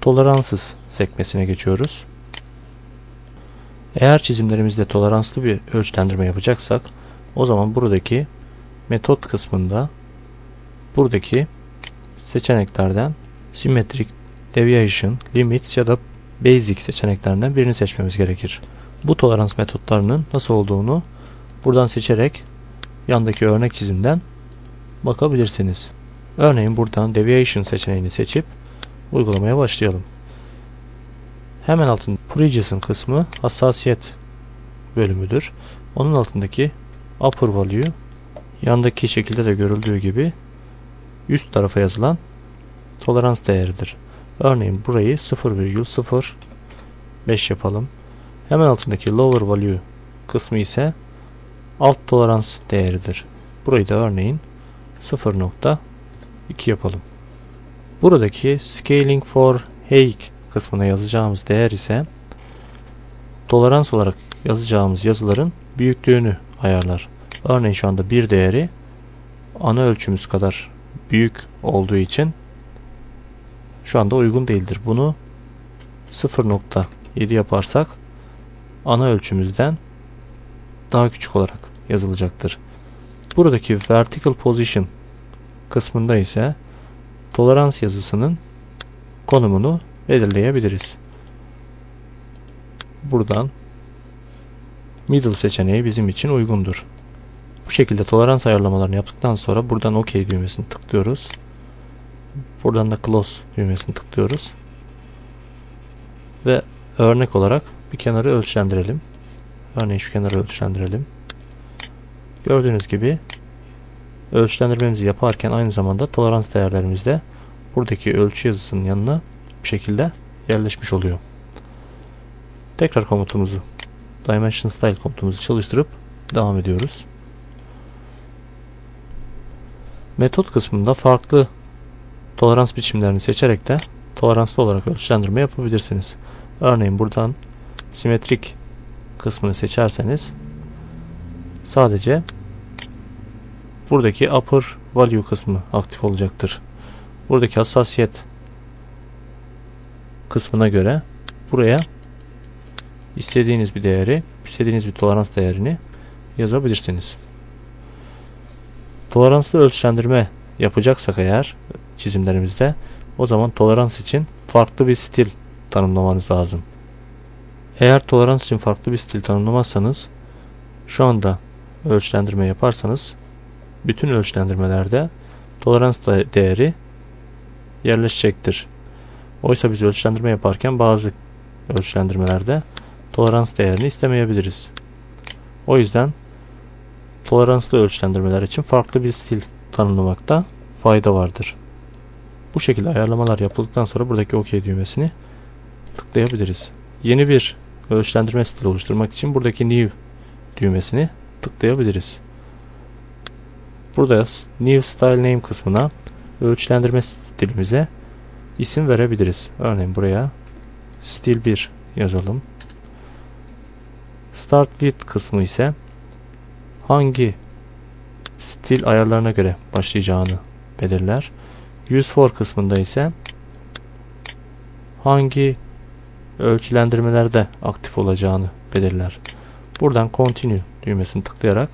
Toleranssız sekmesine geçiyoruz. Eğer çizimlerimizde toleranslı bir ölçülendirme yapacaksak o zaman buradaki metot kısmında buradaki seçeneklerden Symmetric Deviation, Limits ya da Basic seçeneklerinden birini seçmemiz gerekir. Bu tolerans metotlarının nasıl olduğunu buradan seçerek yandaki örnek çizimden bakabilirsiniz. Örneğin buradan Deviation seçeneğini seçip uygulamaya başlayalım. Hemen altında Precission kısmı hassasiyet bölümüdür. Onun altındaki Upper Value yandaki şekilde de görüldüğü gibi üst tarafa yazılan tolerans değeridir. Örneğin burayı 0,05 yapalım. Hemen altındaki Lower Value kısmı ise alt tolerans değeridir. Burayı da örneğin 0.2 yapalım. Buradaki Scaling for Hague kısmına yazacağımız değer ise tolerans olarak yazacağımız yazıların büyüklüğünü ayarlar. Örneğin şu anda bir değeri ana ölçümüz kadar büyük olduğu için şu anda uygun değildir. Bunu 0.7 yaparsak ana ölçümüzden daha küçük olarak yazılacaktır. Buradaki vertical position kısmında ise tolerans yazısının konumunu belirleyebiliriz. Buradan middle seçeneği bizim için uygundur. Bu şekilde tolerans ayarlamalarını yaptıktan sonra buradan OK düğmesini tıklıyoruz. Buradan da Close düğmesini tıklıyoruz. Ve örnek olarak bir kenarı ölçülendirelim. Örneğin şu kenarı ölçülendirelim. Gördüğünüz gibi ölçülendirmemizi yaparken aynı zamanda tolerans değerlerimiz de buradaki ölçü yazısının yanına bu şekilde yerleşmiş oluyor. Tekrar komutumuzu Dimension Style komutumuzu çalıştırıp devam ediyoruz. Metot kısmında farklı tolerans biçimlerini seçerek de toleranslı olarak ölçülendirme yapabilirsiniz. Örneğin buradan simetrik kısmını seçerseniz sadece buradaki upper value kısmı aktif olacaktır. Buradaki hassasiyet kısmına göre buraya istediğiniz bir değeri, istediğiniz bir tolerans değerini yazabilirsiniz. Toleranslı ölçülendirme yapacaksak eğer çizimlerimizde o zaman tolerans için farklı bir stil tanımlamanız lazım. Eğer tolerans için farklı bir stil tanımlamazsanız şu anda ölçülendirme yaparsanız bütün ölçülendirmelerde tolerans değeri yerleşecektir. Oysa biz ölçülendirme yaparken bazı ölçülendirmelerde tolerans değerini istemeyebiliriz. O yüzden toleranslı ölçülendirmeler için farklı bir stil tanımlamakta fayda vardır. Bu şekilde ayarlamalar yapıldıktan sonra buradaki OK düğmesini tıklayabiliriz. Yeni bir ölçülendirme stili oluşturmak için buradaki New düğmesini tıklayabiliriz. Burada New Style Name kısmına ölçülendirme stilimize isim verebiliriz. Örneğin buraya stil 1 yazalım. Start with kısmı ise hangi stil ayarlarına göre başlayacağını belirler. Use for kısmında ise hangi ölçülendirmelerde aktif olacağını belirler. Buradan continue düğmesini tıklayarak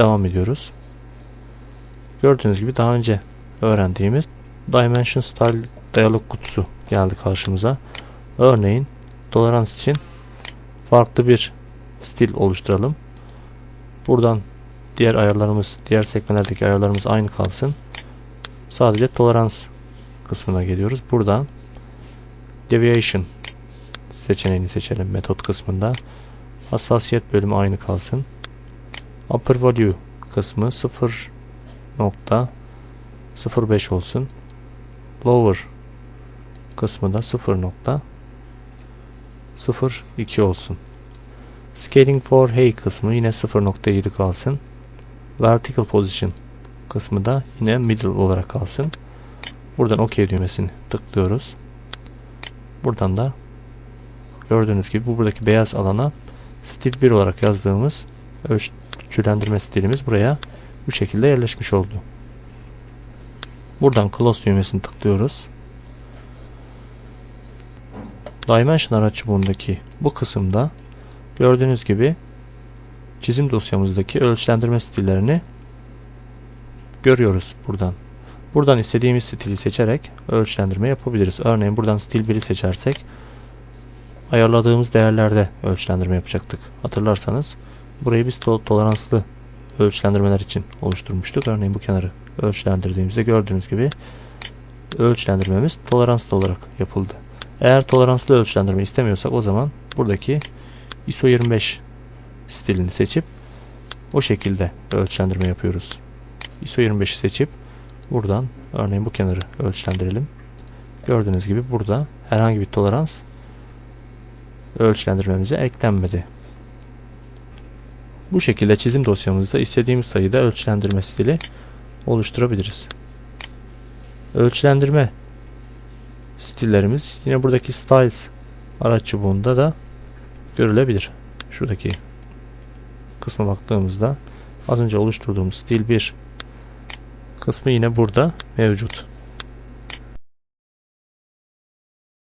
devam ediyoruz. Gördüğünüz gibi daha önce öğrendiğimiz Dimension Style diyalog kutusu geldi karşımıza. Örneğin tolerans için farklı bir stil oluşturalım. Buradan diğer ayarlarımız, diğer sekmelerdeki ayarlarımız aynı kalsın. Sadece tolerans kısmına geliyoruz. Buradan deviation seçeneğini seçelim metot kısmında. Hassasiyet bölümü aynı kalsın. Upper value kısmı 0.05 olsun. Lower kısmı da 0.02 olsun. Scaling for Hay kısmı yine 0.7 kalsın. Vertical Position kısmı da yine middle olarak kalsın. Buradan OK düğmesini tıklıyoruz. Buradan da gördüğünüz gibi bu buradaki beyaz alana stil 1 olarak yazdığımız ölçülendirme stilimiz buraya bu şekilde yerleşmiş oldu. Buradan close düğmesini tıklıyoruz. Dimension araç çubuğundaki bu kısımda gördüğünüz gibi çizim dosyamızdaki ölçülendirme stillerini görüyoruz buradan. Buradan istediğimiz stili seçerek ölçülendirme yapabiliriz. Örneğin buradan stil 1'i seçersek ayarladığımız değerlerde ölçülendirme yapacaktık. Hatırlarsanız burayı biz to- toleranslı ölçülendirmeler için oluşturmuştuk. Örneğin bu kenarı ölçülendirdiğimizde gördüğünüz gibi ölçülendirmemiz toleranslı olarak yapıldı. Eğer toleranslı ölçülendirme istemiyorsak o zaman buradaki ISO 25 stilini seçip o şekilde ölçülendirme yapıyoruz. ISO 25'i seçip buradan örneğin bu kenarı ölçülendirelim. Gördüğünüz gibi burada herhangi bir tolerans ölçülendirmemize eklenmedi. Bu şekilde çizim dosyamızda istediğimiz sayıda ölçülendirme stili oluşturabiliriz. Ölçülendirme stillerimiz yine buradaki styles araç çubuğunda da görülebilir. Şuradaki kısma baktığımızda az önce oluşturduğumuz stil 1 kısmı yine burada mevcut.